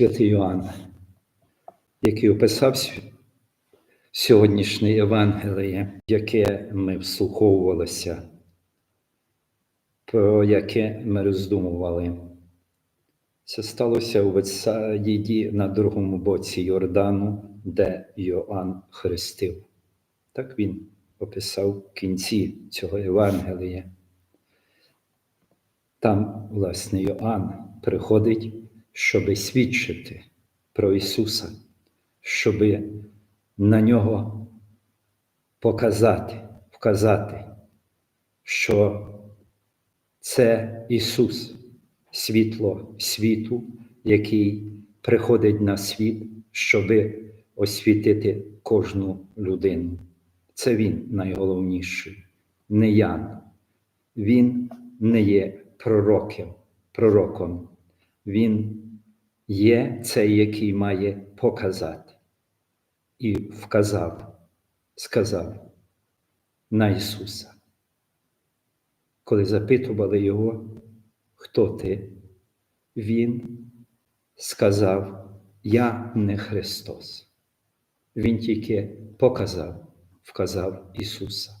святий Йоанн, який описав сь- сьогоднішнє Євангеліє, яке ми вслуховувалися, про яке ми роздумували. Це сталося у Ветсаїді на другому боці Йордану, де Йоанн хрестив. Так він описав в кінці цього Євангелія. Там, власне, Йоанн приходить, щоби свідчити про Ісуса, щоби на нього показати, вказати, що це Ісус, світло світу, який приходить на світ, щоби освітити кожну людину. Це Він найголовніший, не Ян. Він не є пророком, пророком. Він є цей, який має показати. І вказав, сказав на Ісуса. Коли запитували Його, хто ти, Він сказав, Я не Христос. Він тільки показав, вказав Ісуса.